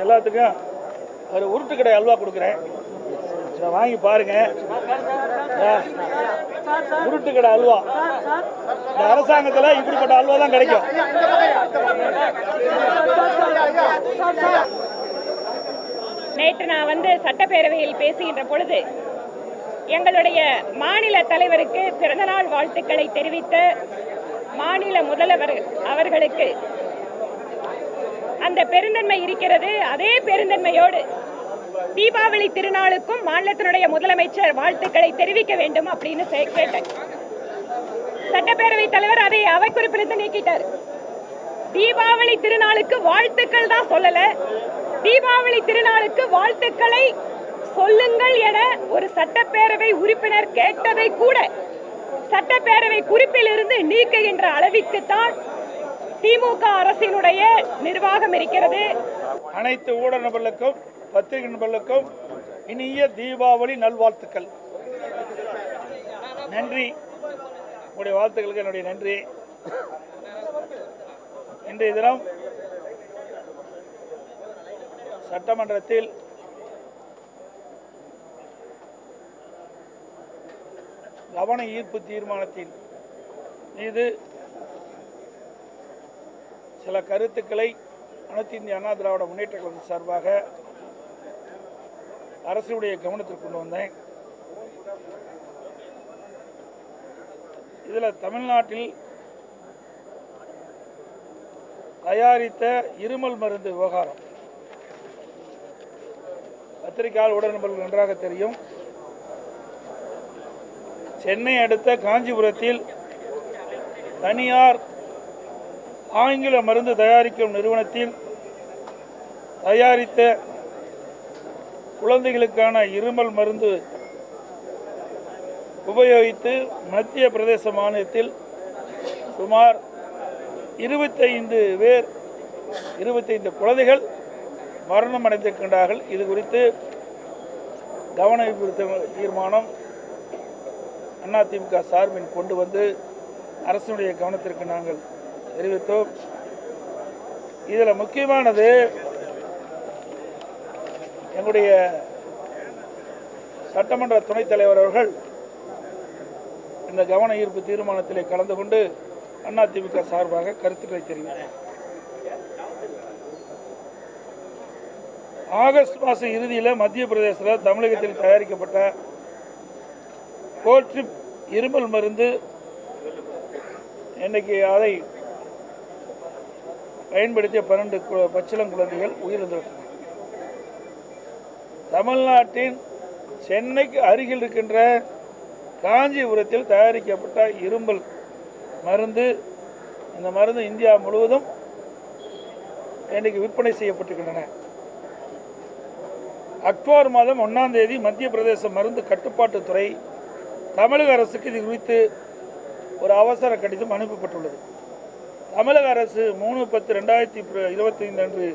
எல்லாத்துக்கும் ஒரு உருட்டு கடை அல்வா கொடுக்குறேன். வாங்கி பாருங்க. ஆ, உருட்டு கடை அல்வா. இந்த அரசாங்கத்தில் இப்படிப்பட்ட அல்வா தான் கிடைக்கும். நேற்று நான் வந்து சட்டப்பேரவையில் பேசுகின்ற பொழுது எங்களுடைய மாநில தலைவருக்கு பிறந்தநாள் வாழ்த்துக்களை தெரிவித்த மாநில முதல்வர் அவர்களுக்கு அந்த பெருந்தன்மை இருக்கிறது. அதே பெருந்தன்மையோடு தீபாவளி திருநாளுக்கும் மாநிலத்தினுடைய முதலமைச்சர் வாழ்த்துக்களை தெரிவிக்க வேண்டும் அப்படின்னு கேட்டேன். சட்டப்பேரவை தலைவர் அதை அவை குறிப்பிலிருந்து நீக்கிட்டார். தீபாவளி திருநாளுக்கு வாழ்த்துக்கள் தான் சொல்லல. தீபாவளி திருநாளுக்கு வாழ்த்துக்களை சொல்லுங்கள் என ஒரு சட்டப்பேரவை உறுப்பினர் கேட்டதை கூட சட்டப்பேரவை குறிப்பிலிருந்து நீக்குகின்ற அளவிற்கு தான் திமுக அரசினுடைய நிர்வாகம் இருக்கிறது. அனைத்து ஊடக நபர்களுக்கும் பத்திரிகை நபர்களுக்கும் இனிய தீபாவளி நல்வாழ்த்துக்கள். நன்றி. உங்களுடைய வாழ்த்துக்களுக்கு என்னுடைய நன்றி. இன்றைய தினம் சட்டமன்றத்தில் கவன ஈர்ப்பு தீர்மானத்தின் மீது சில கருத்துக்களை அனைத்து இந்திய அண்ணா திராவிட முன்னேற்ற கழகம் சார்பாக அரசுடைய கவனத்திற்கு கொண்டு வந்தேன். இதில் தமிழ்நாட்டில் தயாரித்த இருமல் மருந்து விவகாரம். பத்திரிகையாளர் உடன்பர்கள் நன்றாக தெரியும். சென்னை அடுத்த காஞ்சிபுரத்தில் தனியார் ஆங்கில மருந்து தயாரிக்கும் நிறுவனத்தில் தயாரித்த குழந்தைகளுக்கான இருமல் மருந்து உபயோகித்து மத்திய பிரதேச மாநிலத்தில் சுமார் இருபத்தைந்து பேர் இருபத்தைந்து குழந்தைகள் மரணம் அடைந்திருக்கின்றார்கள் இது குறித்து கவன ஈர்ப்பு தீர்மானம் அதிமுக சார்பின் கொண்டு வந்து அரசினுடைய கவனத்திற்கு நாங்கள் தெரிவித்தோம் இதில் முக்கியமானது எங்களுடைய சட்டமன்ற துணைத் தலைவர் அவர்கள் இந்த கவன ஈர்ப்பு தீர்மானத்திலே கலந்து கொண்டு அதிமுக சார்பாக கருத்துக்களை தெரிவித்தார். ஆகஸ்ட் மாதம் இறுதியில் மத்திய பிரதேசத்தில் தமிழகத்தில் தயாரிக்கப்பட்ட கோட்ரிப் இருமல் மருந்து இன்னைக்கு அதை பயன்படுத்திய பன்னெண்டு பச்சிளம் குழந்தைகள் உயிரிழந்துவிட்டனர் தமிழ்நாட்டின் சென்னைக்கு அருகில் இருக்கின்ற காஞ்சிபுரத்தில் தயாரிக்கப்பட்ட இரும்பல் மருந்து இந்த மருந்து இந்தியா முழுவதும் இன்றைக்கு விற்பனை செய்யப்பட்டிருக்கின்றன. அக்டோபர் மாதம் ஒன்றாம் தேதி மத்திய பிரதேச மருந்து கட்டுப்பாட்டுத்துறை தமிழக அரசுக்கு இது குறித்து ஒரு அவசர கடிதம் அனுப்பப்பட்டுள்ளது. தமிழக அரசு மூணு பத்து ரெண்டாயிரத்தி இருபத்தி ஐந்து அன்று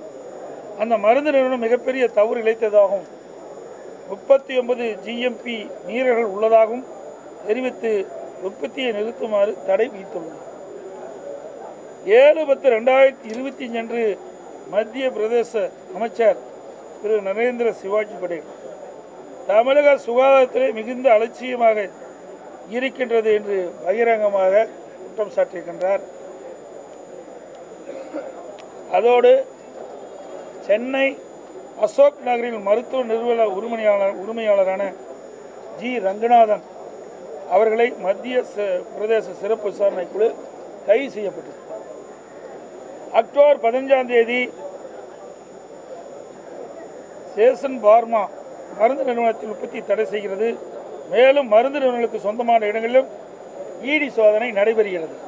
அந்த மருந்து நிறுவனம் மிகப்பெரிய தவறு இழைத்ததாகவும் முப்பத்தி ஒன்பது ஜிஎம்பி மீறல்கள் உள்ளதாகவும் தெரிவித்து உற்பத்தியை நிறுத்துமாறு தடை விதித்துள்ளது. ஏழு பத்து ரெண்டாயிரத்தி இருபத்தி அஞ்சு அன்று மத்திய பிரதேச அமைச்சர் திரு நரேந்திர சிவாஜி படேல் தமிழக சுகாதாரத்திலே மிகுந்த அலட்சியமாக இருக்கின்றது என்று பகிரங்கமாக குற்றம் சாட்டியிருக்கின்றார். அதோடு சென்னை அசோக் நகரில் மருத்துவ நிறுவன உரிமையாளர் உரிமையாளரான ஜி. ரங்கநாதன் அவர்களை மத்திய ச- பிரதேச சிறப்பு விசாரணை குழு கைது செய்யப்பட்டது. அக்டோபர் பதினஞ்சாம் தேதி சேசன் பார்மா மருந்து நிறுவனத்தில் உற்பத்தி தடை செய்கிறது. மேலும் மருந்து நிறுவனங்களுக்கு சொந்தமான இடங்களிலும் ஈடி சோதனை நடைபெறுகிறது.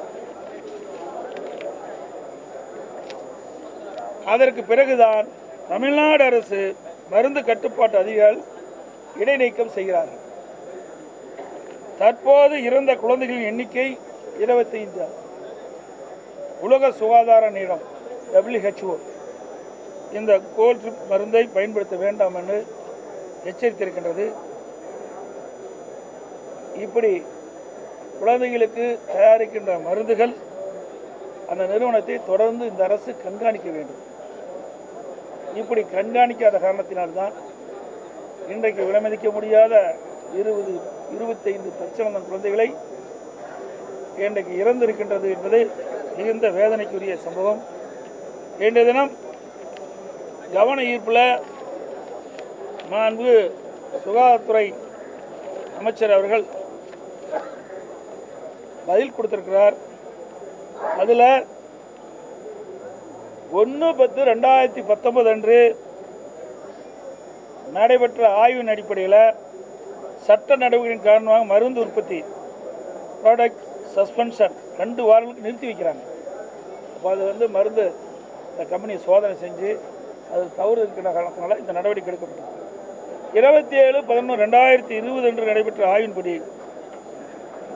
அதற்கு பிறகுதான் தமிழ்நாடு அரசு மருந்து கட்டுப்பாட்டு அதிகாரிகள் இடைநீக்கம் செய்கிறார்கள். தற்போது இறந்த குழந்தைகளின் எண்ணிக்கை இருபத்தைந்து. உலக சுகாதார நிலம் டபிள்யூஹெச்ஓ இந்த கோல் ட்ரிப் மருந்தை பயன்படுத்த வேண்டாம் என்று எச்சரித்திருக்கின்றது. இப்படி குழந்தைகளுக்கு தயாரிக்கின்ற மருந்துகள் அந்த நிறுவனத்தை தொடர்ந்து இந்த அரசு கண்காணிக்க வேண்டும். இப்படி கண்காணிக்காத காரணத்தினால்தான் இன்றைக்கு விலமதிக்க முடியாத இருபது இருபத்தைந்து பச்சளந்த குழந்தைகளை இன்றைக்கு இறந்திருக்கின்றது என்பது மிகுந்த வேதனைக்குரிய சம்பவம். இன்றைய தினம் கவன ஈர்ப்பில் மாண்பு சுகாதாரத்துறை அமைச்சர் அவர்கள் பதில் கொடுத்திருக்கிறார். அதில் ஒன்று பத்து ரெண்டாயிரத்தி பத்தொன்பது அன்று நடைபெற்ற ஆய்வின் அடிப்படையில் சட்ட நடவடிக்கையின் காரணமாக மருந்து உற்பத்தி ப்ராடக்ட் சஸ்பென்ஷன் ரெண்டு வாரங்களுக்கு நிறுத்தி வைக்கிறாங்க. அப்போ அது வந்து மருந்து இந்த கம்பெனி சோதனை செஞ்சு அது தவறு இருக்கிற காரணத்தினால இந்த நடவடிக்கை எடுக்கப்பட்டது. இருபத்தி ஏழு பதினொன்று ரெண்டாயிரத்தி இருபது அன்று நடைபெற்ற ஆய்வின்படி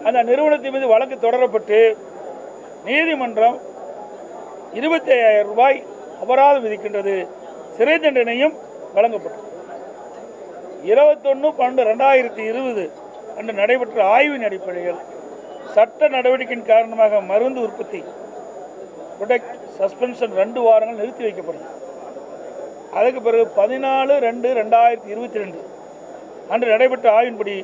அந்த நிறுவனத்தின் மீது வழக்கு தொடரப்பட்டு நீதிமன்றம் இருபத்தி ஐயாயிரம் ரூபாய் அபராதம் விதிக்கின்றது. சிறை தண்டனையும் வழங்கப்பட்டது. இருபத்தொன்று பன்னெண்டு ரெண்டாயிரத்தி இருபது அன்று நடைபெற்ற ஆய்வின் அடிப்படையில் சட்ட நடவடிக்கையின் காரணமாக மருந்து உற்பத்தி ப்ரொடக்ட் சஸ்பென்ஷன் ரெண்டு வாரங்கள் நிறுத்தி வைக்கப்படும் அதுக்கு பிறகு பதினாலு ரெண்டு ரெண்டாயிரத்தி இருபத்தி ரெண்டு அன்று நடைபெற்ற ஆய்வின்படி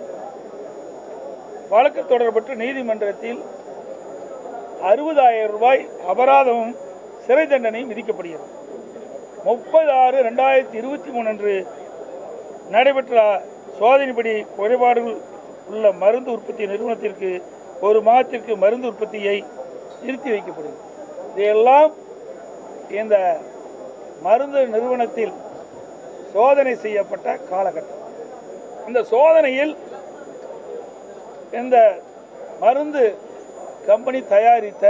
வழக்கு தொடரப்பட்டு நீதிமன்றத்தில் அறுபதாயிரம் ரூபாய் அபராதமும் சிறை தண்டனை விதிக்கப்படுகிறது. முப்பது ஆறு ரெண்டாயிரத்தி இருபத்தி மூணு அன்று நடைபெற்ற சோதனைப்படி குறைபாடுகள் உள்ள மருந்து உற்பத்தி நிறுவனத்திற்கு ஒரு மாதத்திற்கு மருந்து உற்பத்தியை நிறுத்தி வைக்கப்படும் இதையெல்லாம் இந்த மருந்து நிறுவனத்தில் சோதனை செய்யப்பட்ட காலகட்டம். இந்த சோதனையில் இந்த மருந்து கம்பெனி தயாரித்த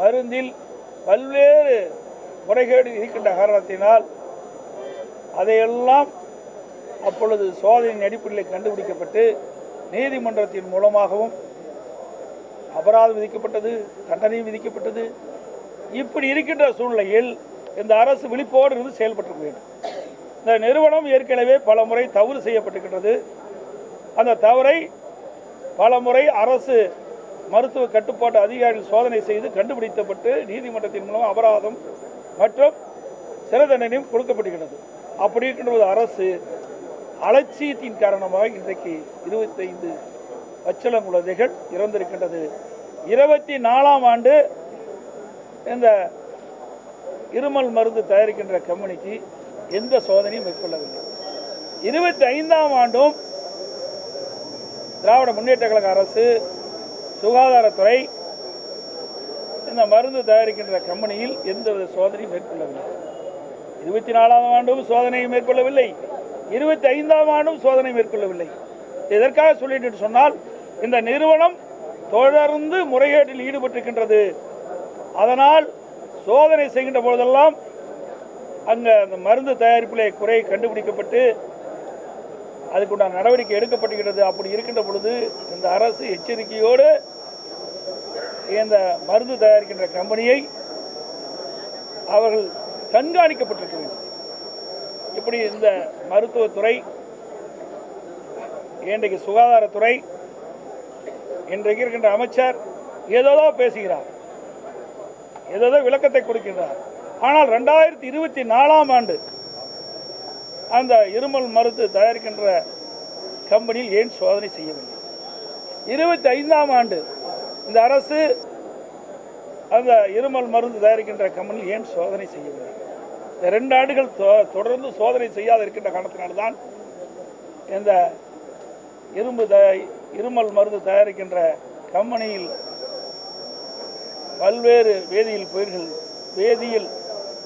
மருந்தில் பல்வேறு முறைகேடு இருக்கின்ற காரணத்தினால் அதையெல்லாம் அப்பொழுது சோதனையின் அடிப்படையில் கண்டுபிடிக்கப்பட்டு நீதிமன்றத்தின் மூலமாகவும் அபராதம் விதிக்கப்பட்டது தண்டனையும் விதிக்கப்பட்டது. இப்படி இருக்கின்ற சூழ்நிலையில் இந்த அரசு விழிப்போடு இருந்து செயல்பட்டு வேண்டும் இந்த நிறுவனம் ஏற்கனவே பல முறை தவறு செய்யப்பட்டிருக்கின்றது. அந்த தவறை பல முறை அரசு மருத்துவ கட்டுப்பாட்டு அதிகாரிகள் சோதனை செய்து கண்டுபிடிக்கப்பட்டு நீதிமன்றத்தின் மூலம் அபராதம் மற்றும் சிறை தண்டனையும் கொடுக்கப்பட்டிருக்கிறது. அப்படி இருக்கின்ற அரசு அலட்சியத்தின் காரணமாக இன்றைக்கு இருபத்தைந்து பச்சளம் குழந்தைகள் இறந்திருக்கின்றது. இருபத்தி நாலாம் ஆண்டு இந்த இருமல் மருந்து தயாரிக்கின்ற கம்பெனிக்கு எந்த சோதனையும் மேற்கொள்ளவில்லை. இருபத்தி ஐந்தாம் ஆண்டும் திராவிட முன்னேற்ற கழக அரசு சுகாதாரத்துறை இந்த மருந்து தயாரிக்கின்ற கம்பெனியில் எந்தவித சோதனையும் மேற்கொள்ளவில்லை. இருபத்தி நாலாம் ஆண்டும் சோதனையை மேற்கொள்ளவில்லை. இருபத்தி ஐந்தாம் ஆண்டும் சோதனை மேற்கொள்ளவில்லை. எதற்காக சொல்லிட்டு சொன்னால் இந்த நிறுவனம் தொடர்ந்து முறைகேட்டில் ஈடுபட்டிருக்கின்றது. அதனால் சோதனை செய்கின்ற பொழுதெல்லாம் அங்கே அந்த மருந்து தயாரிப்பிலே குறை கண்டுபிடிக்கப்பட்டு அதுக்குண்டான நடவடிக்கை எடுக்கப்படுகிறது அப்படி இருக்கின்ற பொழுது இந்த அரசு எச்சரிக்கையோடு இந்த மருந்து தயாரிக்கின்ற கம்பெனியை அவர்கள் கண்காணிக்கப்பட்டிருக்க வேண்டும் இப்படி இந்த மருத்துவத்துறை இன்றைக்கு சுகாதாரத்துறை இன்றைக்கு இருக்கின்ற அமைச்சர் ஏதோதோ பேசுகிறார். ஏதோதோ விளக்கத்தை கொடுக்கின்றார். ஆனால் ரெண்டாயிரத்தி இருபத்தி நாலாம் ஆண்டு அந்த இருமல் மருந்து தயாரிக்கின்ற கம்பெனியில் ஏன் சோதனை செய்யவில்லை? இருபத்தி ஐந்தாம் ஆண்டு இந்த அரசு அந்த இருமல் மருந்து தயாரிக்கின்ற கம்பெனியில் ஏன் சோதனை செய்யவில்லை? இந்த ரெண்டு ஆண்டுகள் தொடர்ந்து சோதனை செய்யாத இருக்கின்ற காரணத்தினால்தான் இந்த இரும்பு த இருமல் மருந்து தயாரிக்கின்ற கம்பெனியில் பல்வேறு வேதியியல் பயிர்கள் வேதியியல்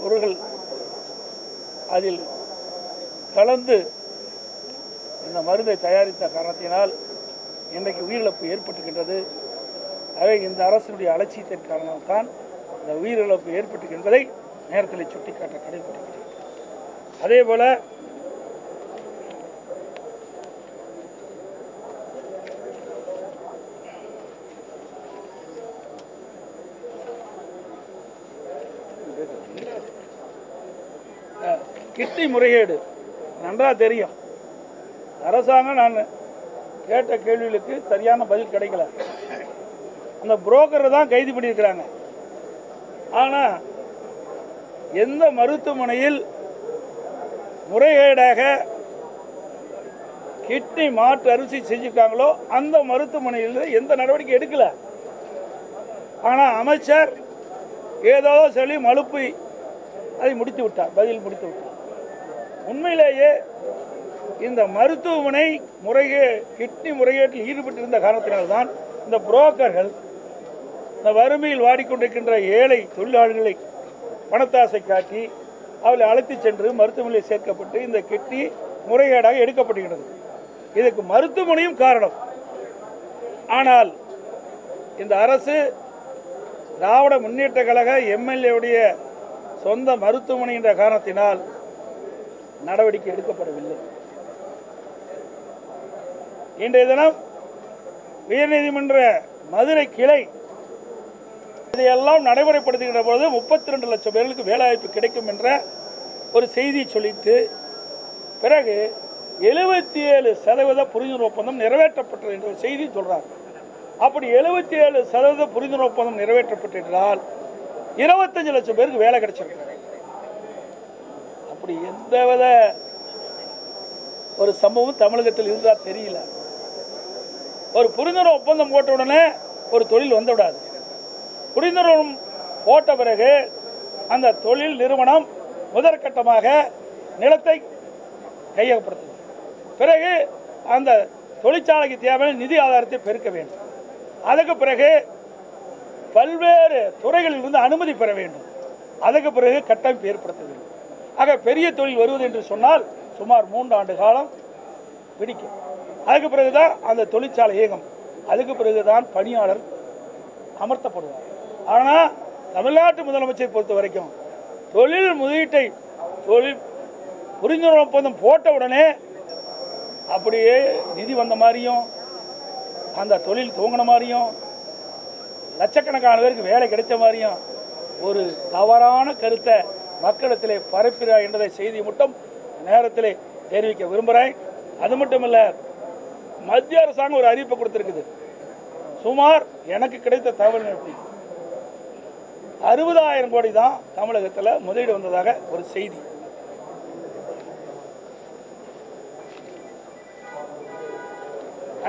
பொருள்கள் அதில் கலந்து இந்த மருந்தை தயாரித்த காரணத்தினால் இன்றைக்கு உயிரிழப்பு ஏற்பட்டுகின்றது. ஆகவே இந்த அரசினுடைய அலட்சியத்தின் காரணத்தால் இந்த உயிரிழப்பு ஏற்பட்டிருக்கின்றதை நேரத்தில் சுட்டிக்காட்ட கடைபிடிக்கிறேன் அதே போல அஹ், கிட்னி முறைகேடு நன்றாக தெரியும். அரசாங்கம் நான் கேட்ட கேள்விகளுக்கு சரியான பதில் கிடைக்கல. அந்த புரோக்கரை தான் கைது பண்ணியிருக்கிறாங்க. ஆனால் எந்த மருத்துவமனையில் முறைகேடாக கிட்னி மாற்று அரிசி செஞ்சுருக்காங்களோ அந்த மருத்துவமனையில் எந்த நடவடிக்கை எடுக்கல. ஆனால் அமைச்சர் ஏதோ சொல்லி மலுப்பு அதை முடித்து விட்டார் பதில் முடித்து விட்டார். உண்மையிலேயே இந்த மருத்துவமனை முறைகே கிட்னி முறைகேட்டில் ஈடுபட்டிருந்த காரணத்தினால்தான் இந்த புரோக்கர்கள் இந்த வறுமையில் வாடிக்கொண்டிருக்கின்ற ஏழை தொழிலாளர்களை பணத்தாசை காட்டி அவளை அழைத்துச் சென்று மருத்துவமனையில் சேர்க்கப்பட்டு இந்த கெட்டி முறைகேடாக எடுக்கப்படுகிறது. இதுக்கு மருத்துவமனையும் காரணம். ஆனால் இந்த அரசு திராவிட முன்னேற்ற கழக எம்எல்ஏவுடைய சொந்த மருத்துவமனை என்ற காரணத்தினால் நடவடிக்கை எடுக்கப்படவில்லை. இன்றைய தினம் உயர்நீதிமன்ற மதுரை கிளை இதையெல்லாம் நடைமுறைப்படுத்துகின்ற பொழுது முப்பத்தி ரெண்டு லட்சம் பேர்களுக்கு வேலைவாய்ப்பு கிடைக்கும் என்ற ஒரு செய்தியை சொல்லிட்டு பிறகு எழுபத்தி ஏழு சதவீத புரிந்துணர்வு ஒப்பந்தம் நிறைவேற்றப்பட்டது என்ற ஒரு செய்தி சொல்றாங்க. அப்படி எழுபத்தி ஏழு சதவீத புரிந்துணர்வு ஒப்பந்தம் நிறைவேற்றப்பட்டிருந்தால் இருபத்தஞ்சு லட்சம் பேருக்கு வேலை கிடைச்சிருக்கு அப்படி எந்தவித ஒரு சம்பவம் தமிழகத்தில் இருந்தா தெரியல. ஒரு புரிந்துணர்வு ஒப்பந்தம் போட்ட உடனே ஒரு தொழில் வந்து விடாது போட்ட பிறகு அந்த தொழில் நிறுவனம் முதற்கட்டமாக நிலத்தை கையகப்படுத்தும் பிறகு அந்த தொழிற்சாலைக்கு தேவையான நிதி ஆதாரத்தை பெருக்க வேண்டும். அதுக்கு பிறகு பல்வேறு துறைகளில் இருந்து அனுமதி பெற வேண்டும். அதுக்கு பிறகு கட்டமைப்பு ஏற்படுத்த வேண்டும். ஆக பெரிய தொழில் வருவது என்று சொன்னால் சுமார் மூன்று ஆண்டு காலம் பிடிக்கும். அதுக்கு பிறகுதான் அந்த தொழிற்சாலை இயக்கம் அதுக்கு பிறகுதான் பணியாளர் அமர்த்தப்படுவார். ஆனால் தமிழ்நாட்டு முதலமைச்சரை பொறுத்த வரைக்கும் தொழில் முதலீட்டை தொழில் புரிந்துணர்வு ஒப்பந்தம் போட்ட உடனே அப்படியே நிதி வந்த மாதிரியும் அந்த தொழில் தூங்கின மாதிரியும் லட்சக்கணக்கான பேருக்கு வேலை கிடைத்த மாதிரியும் ஒரு தவறான கருத்தை மக்களிடத்திலே பரப்பிறாய் என்றதை செய்தி மட்டும் நேரத்திலே தெரிவிக்க விரும்புகிறேன். அது மட்டும் இல்லை மத்திய அரசாங்கம் ஒரு அறிவிப்பை கொடுத்துருக்குது. சுமார் எனக்கு கிடைத்த தகவல் எப்படி? அறுபதாயிரம் கோடி தான் தமிழகத்தில் முதலீடு வந்ததாக ஒரு செய்தி.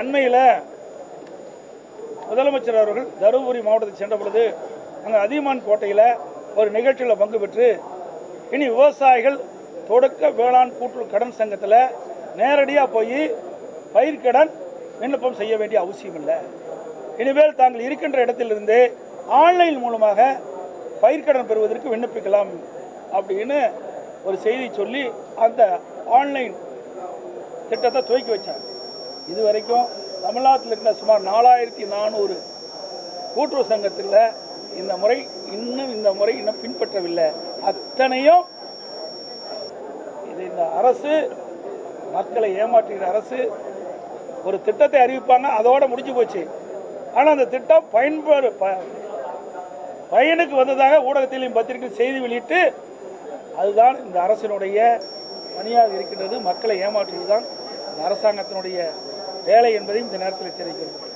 அண்மையில் முதலமைச்சர் அவர்கள் தருமபுரி மாவட்டத்தை சென்ற பொழுது அங்கே அதியமான் கோட்டையில் ஒரு நிகழ்ச்சியில் பங்கு பெற்று இனி விவசாயிகள் தொடக்க வேளாண் கூட்டுறவு கடன் சங்கத்தில் நேரடியாக போய் பயிர்க்கடன் விண்ணப்பம் செய்ய வேண்டிய அவசியம் இல்லை. இனிமேல் தாங்கள் இருக்கின்ற இடத்திலிருந்து ஆன்லைன் மூலமாக பயிர்க்கடன் பெறுவதற்கு விண்ணப்பிக்கலாம் அப்படின்னு ஒரு செய்தி சொல்லி அந்த ஆன்லைன் திட்டத்தை துவக்கி வச்சாங்க. இது வரைக்கும் தமிழ்நாட்டில் இருக்கிற சுமார் நாலாயிரத்தி நானூறு கூட்டுறவு சங்கத்தில் இந்த முறை இன்னும் இந்த முறை இன்னும் பின்பற்றவில்லை. அத்தனையும் இது இந்த அரசு மக்களை ஏமாற்றுகிற அரசு ஒரு திட்டத்தை அறிவிப்பாங்க அதோடு முடிஞ்சு போச்சு. ஆனால் அந்த திட்டம் பயன்பாடு ப- பயனுக்கு வந்ததாக ஊடகத்திலும் பத்திரிகை செய்தி வெளியிட்டு அதுதான் இந்த அரசினுடைய பணியாக இருக்கின்றது. மக்களை ஏமாற்றுவது தான் இந்த அரசாங்கத்தினுடைய வேலை என்பதையும் இந்த நேரத்தில் தெரிவிக்கிறது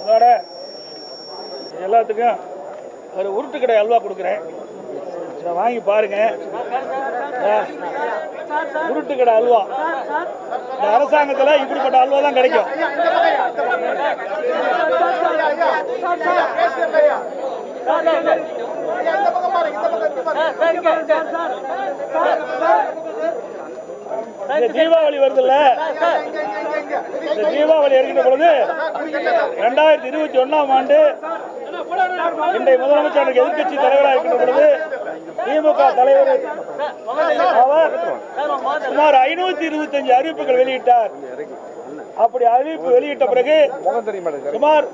அதோட எல்லாத்துக்கும் ஒரு உருட்டு கடை அல்வா கொடுக்குறேன். இதை வாங்கி பாருங்க. ஆ, உருட்டு கடை அல்வா. இந்த அரசாங்கத்தில் இப்படிப்பட்ட அல்வா தான் கிடைக்கும். தீபாவளி வருதுல்ல? இந்த தீபாவளி வருகின்ற பொழுது ரெண்டாயிரத்தி இருபத்தி ஒன்னாம் ஆண்டு இன்றைய முதலமைச்சர் எதிர்க்கட்சி தலைவராக இருக்கின்ற பொழுது திமுக தலைவர் அவர் சுமார் ஐநூத்தி இருபத்தஞ்சு அறிவிப்புகள் வெளியிட்டார். அப்படி அறிவிப்பு வெளியிட்ட பிறகு சுமார்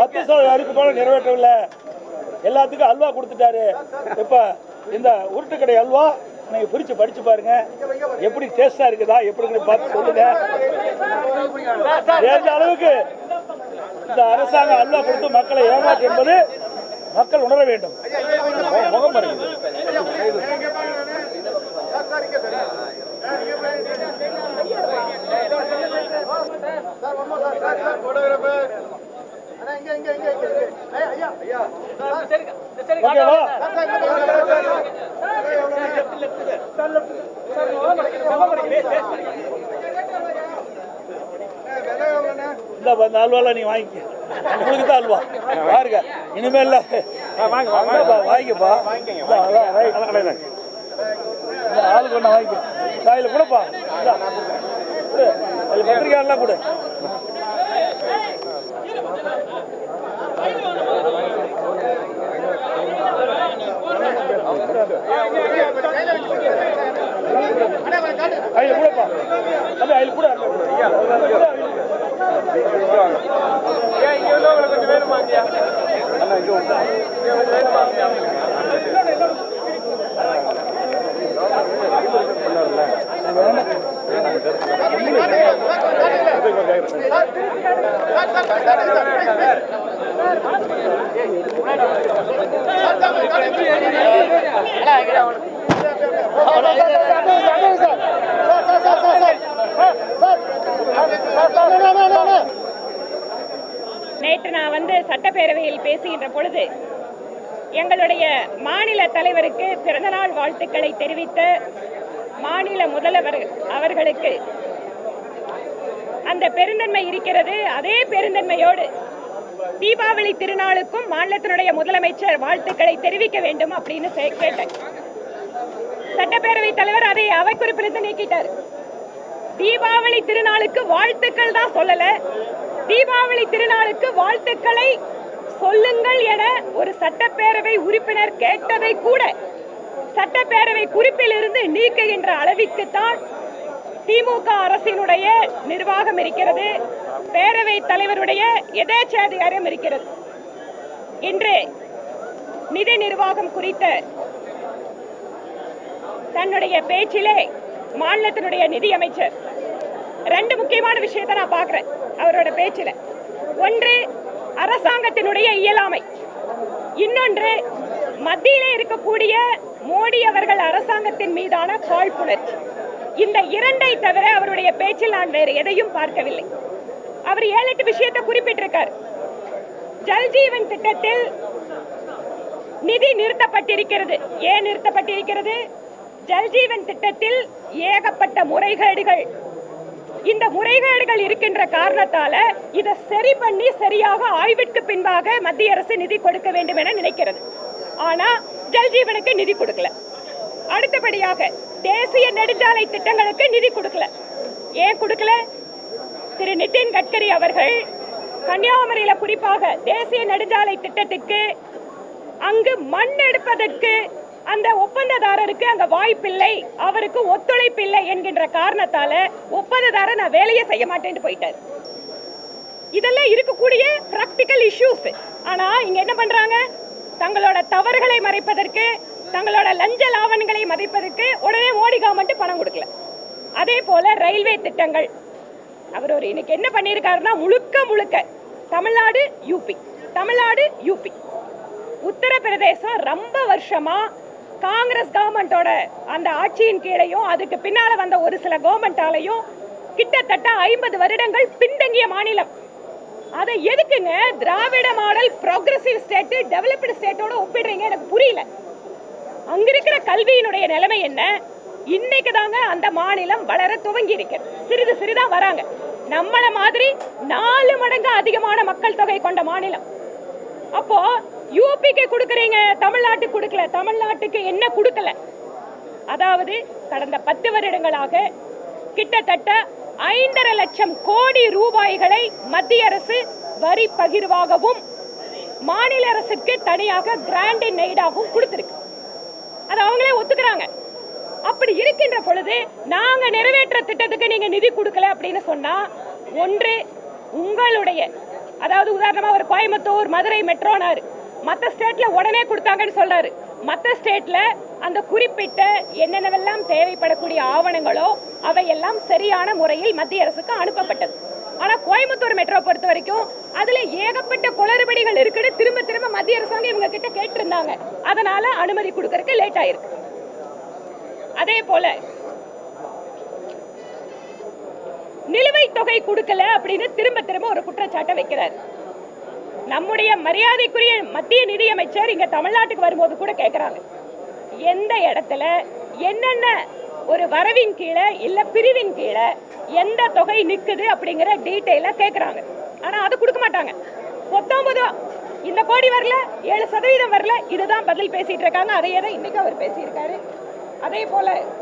பத்து சதவீத அறிவிப்புகள் நிறைவேற்றவில்லை. எல்லாத்துக்கும் அல்வா கொடுத்துட்டாரு. இப்ப இந்த உருட்டுக்கடை அல்வா நீங்க பிரிச்சு படிச்சு பாருங்க. எப்படி டேஸ்டா இருக்குதா எப்படி பார்த்து சொல்லுங்க. எந்த அளவுக்கு இந்த அரசாங்கம் அல்வா கொடுத்து மக்களை ஏமாற்று என்பது மக்கள் உணர வேண்டும். முகம் இல்லப்பா இந்த அல்வாலாம் நீ வாங்கிக்க உங்களுக்கு தான் அல்வா பாருங்க இனிமேல் வாங்கிக்கப்பா ஆளுக்கு ஒன்றா வாங்கிக்க காயில் கூடப்பா பத்திரிக்கையெல்லாம் கூட அதுல பத்திரிக்கையாளர்லாம் கொடு அதில் கூடப்பா அது அதில் கூட நேற்று நான் வந்து சட்டப்பேரவையில் பேசுகின்ற பொழுது எங்களுடைய மாநில தலைவருக்கு பிறந்தநாள் வாழ்த்துக்களை தெரிவித்த மாநில முதல்வர் அவர்களுக்கு அந்த பெருந்தன்மை இருக்கிறது. அதே பெருந்தன்மையோடு தீபாவளி திருநாளுக்கும் மாநிலத்தினுடைய முதலமைச்சர் வாழ்த்துக்களை தெரிவிக்க வேண்டும் அப்படின்னு கேட்டேன். சட்டப்பேரவை தலைவர் அதை அவை குறிப்பிலிருந்து நீக்கிட்டார். தீபாவளி திருநாளுக்கு வாழ்த்துக்கள் தான் சொல்லல. தீபாவளி திருநாளுக்கு வாழ்த்துக்களை சொல்லுங்கள் என ஒரு சட்டப்பேரவை உறுப்பினர் கேட்டதை கூட சட்டப்பேரவை குறிப்பிலிருந்து நீக்குகின்ற அளவிற்கு தான் திமுக அரசினுடைய நிர்வாகம் இருக்கிறது. பேரவை தலைவருடைய எதேச்சாதிகாரம் இருக்கிறது. இன்று நிதி நிர்வாகம் குறித்த தன்னுடைய பேச்சிலே மாநிலத்தினுடைய நிதி அமைச்சர் ரெண்டு முக்கியமான விஷயத்தை நான் பார்க்கிறேன் அவரோட பேச்சில். ஒன்று அரசாங்கத்தினுடைய இயலாமை. இன்னொன்று மத்தியிலே இருக்கக்கூடிய மோடி அவர்கள் அரசாங்கத்தின் மீதான காழ்ப்புணர்ச்சி. இந்த இரண்டை தவிர அவருடைய பேச்சில் நான் வேறு எதையும் பார்க்கவில்லை. அவர் ஏழு எட்டு விஷயத்தை குறிப்பிட்டிருக்கார். ஜல்ஜீவன் திட்டத்தில் நிதி நிறுத்தப்பட்டிருக்கிறது. ஏன் நிறுத்தப்பட்டிருக்கிறது? ஜல்ஜீவன் திட்டத்தில் ஏகப்பட்ட முறைகேடுகள். இந்த முறைகேடுகள் இருக்கின்ற காரணத்தால இதை சரி பண்ணி சரியாக ஆய்விற்கு பின்பாக மத்திய அரசு நிதி கொடுக்க வேண்டும் என நினைக்கிறது. ஆனா ஜல்ஜீவனுக்கு நிதி கொடுக்கல. அடுத்தபடியாக தேசிய நெடுஞ்சாலை திட்டங்களுக்கு நிதி கொடுக்கல. ஏன் கொடுக்கல? திரு நிதின் கட்கரி அவர்கள் கன்னியாகுமரியில குறிப்பாக தேசிய நெடுஞ்சாலை திட்டத்திற்கு அங்கு மண் எடுப்பதற்கு அந்த ஒப்பந்ததாரருக்கு அங்க வாய்ப்பில்லை அவருக்கு ஒத்துழைப்பில்லை என்கின்ற காரணத்தால ஒப்பந்ததாரர் நான் வேலையை செய்ய மாட்டேன்னு போயிட்டார். இதெல்லாம் இருக்கக்கூடிய பிராக்டிக்கல் இஷ்யூஸ் ஆனா இங்க என்ன பண்றாங்க? தங்களோட தவறுகளை மறைப்பதற்கு தங்களோட லஞ்ச லாவணங்களை மதிப்பதற்கு உடனே மோடி கவர்மெண்ட் பணம் கொடுக்கல. அதே போல ரயில்வே திட்டங்கள். அவர் ஒரு இன்னைக்கு என்ன பண்ணியிருக்காருன்னா முழுக்க முழுக்க தமிழ்நாடு யூபி தமிழ்நாடு யூபி. உத்தரப்பிரதேசம் ரொம்ப வருஷமா காங்கிரஸ் கவர்மெண்டோட அந்த ஆட்சியின் கீழையும் அதுக்கு பின்னால வந்த ஒரு சில கவர்மெண்டாலையும் கிட்டத்தட்ட ஐம்பது வருடங்கள் பின்தங்கிய மாநிலம். அதை எதுக்குங்க Dravida model progressive state developed ஸ்டேட்டோட ஒப்பிடுறீங்க? எனக்கு புரியல. அங்க இருக்கிற கல்வியினுடைய நிலைமை என்ன? இன்னைக்கு தாங்க அந்த மாநிலம் வளர துவங்கி இருக்கிறது சிறிது சிறிதா வராங்க. நம்மள மாதிரி நாலு மடங்கு அதிகமான மக்கள் தொகை கொண்ட மாநிலம். அப்போ யூபிக்கு கொடுக்குறீங்க தமிழ்நாட்டுக்கு கொடுக்கல. தமிழ்நாட்டுக்கு என்ன கொடுக்கல? அதாவது கடந்த பத்து வருடங்களாக கிட்டத்தட்ட ஐந்தரை லட்சம் கோடி ரூபாய்களை மத்திய அரசு வரி பகிர்வாகவும் மாநில அரசுக்கு தனியாக கிராண்ட் எய்டாகவும் கொடுத்திருக்கு. அது அவங்களே ஒத்துக்கிறாங்க. அப்படி இருக்கின்ற பொழுது நாங்க நிறைவேற்ற திட்டத்துக்கு நீங்க நிதி கொடுக்கல அப்படின்னு சொன்னா ஒன்று உங்களுடைய அதாவது உதாரணமா ஒரு கோயம்புத்தூர் மதுரை மெட்ரோனாரு மத்த ஸ்டேட்ல உடனே கொடுத்தாங்கன்னு சொல்றாரு. மத்த ஸ்டேட்ல அந்த குறிப்பிட்ட என்னென்னவெல்லாம் தேவைப்படக்கூடிய ஆவணங்களோ அவையெல்லாம் சரியான முறையில் மத்திய அரசுக்கு அனுப்பப்பட்டது. ஆனா கோயம்புத்தூர் மெட்ரோ பொறுத்த வரைக்கும் அதுல ஏகப்பட்ட குளறுபடிகள் இருக்குன்னு திரும்ப திரும்ப மத்திய அரசாங்கம் இவங்க கிட்ட கேட்டிருந்தாங்க. அதனால அனுமதி கொடுக்கறதுக்கு லேட் ஆயிருக்கு. அதே போல நிலுவைத் தொகை கொடுக்கல அப்படின்னு திரும்ப திரும்ப ஒரு குற்றச்சாட்டை வைக்கிறார். நம்முடைய மரியாதைக்குரிய மத்திய நிதியமைச்சர் இங்க தமிழ்நாட்டுக்கு வரும்போது கூட கேட்கிறாங்க எந்த இடத்துல என்னென்ன ஒரு வரவின் கீழே இல்ல பிரிவின் கீழே எந்த தொகை நிக்குது அப்படிங்கிற டீட்டெயில கேட்குறாங்க ஆனா அது கொடுக்க மாட்டாங்க. பத்தொன்பது இந்த கோடி வரல ஏழு சதவீதம் வரல இதுதான் பதில் பேசிட்டு இருக்காங்க. அதையே தான் இன்னைக்கு அவர் பேசியிருக்காரு. அதே போல